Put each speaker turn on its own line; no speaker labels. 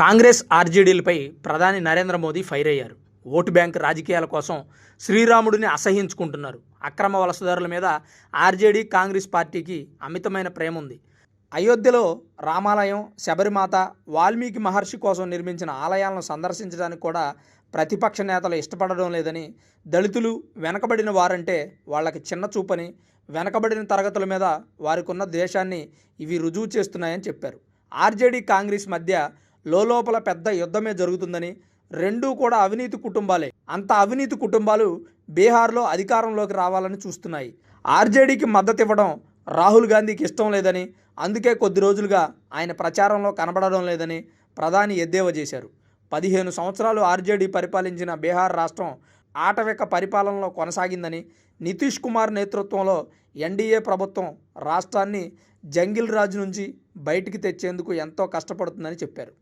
కాంగ్రెస్ ఆర్జేడీలపై ప్రధాని నరేంద్ర మోదీ ఫైర్ అయ్యారు. ఓటు బ్యాంక్ రాజకీయాల కోసం శ్రీరాముడిని అసహించుకుంటున్నారు. అక్రమ వలసదారుల మీద ఆర్జేడీ కాంగ్రెస్ పార్టీకి అమితమైన ప్రేమ ఉంది అయోధ్యలో రామాలయం శబరిమాత వాల్మీకి మహర్షి కోసం నిర్మించిన ఆలయాలను సందర్శించడానికి కూడా ప్రతిపక్ష నేతలు ఇష్టపడడం లేదని దళితులు వెనకబడిన వారంటే వాళ్ళకి చిన్న చూపని వెనకబడిన తరగతుల మీద వారికున్న ద్వేషాన్ని ఇవి రుజువు చేస్తున్నాయని చెప్పారు. ఆర్జేడీ కాంగ్రెస్ మధ్య లోపల పెద్ద యుద్ధమే జరుగుతుందని రెండూ కూడా అవినీతి కుటుంబాలే. అంత అవినీతి కుటుంబాలు బీహార్లో అధికారంలోకి రావాలని చూస్తున్నాయి. ఆర్జేడీకి మద్దతు ఇవ్వడం రాహుల్ గాంధీకి ఇష్టం లేదని అందుకే కొద్ది రోజులుగా ఆయన ప్రచారంలో కనబడడం లేదని ప్రధాని ఎద్దేవా చేశారు. పదిహేను సంవత్సరాలు ఆర్జేడీ పరిపాలించిన బీహార్ రాష్ట్రం ఆటవిక పరిపాలనలో కొనసాగిందని నితీష్ కుమార్ నేతృత్వంలో ఎన్డీఏ ప్రభుత్వం రాష్ట్రాన్ని జంగిల్ రాజు నుంచి బయటికి తెచ్చేందుకు ఎంతో కష్టపడుతుందని చెప్పారు.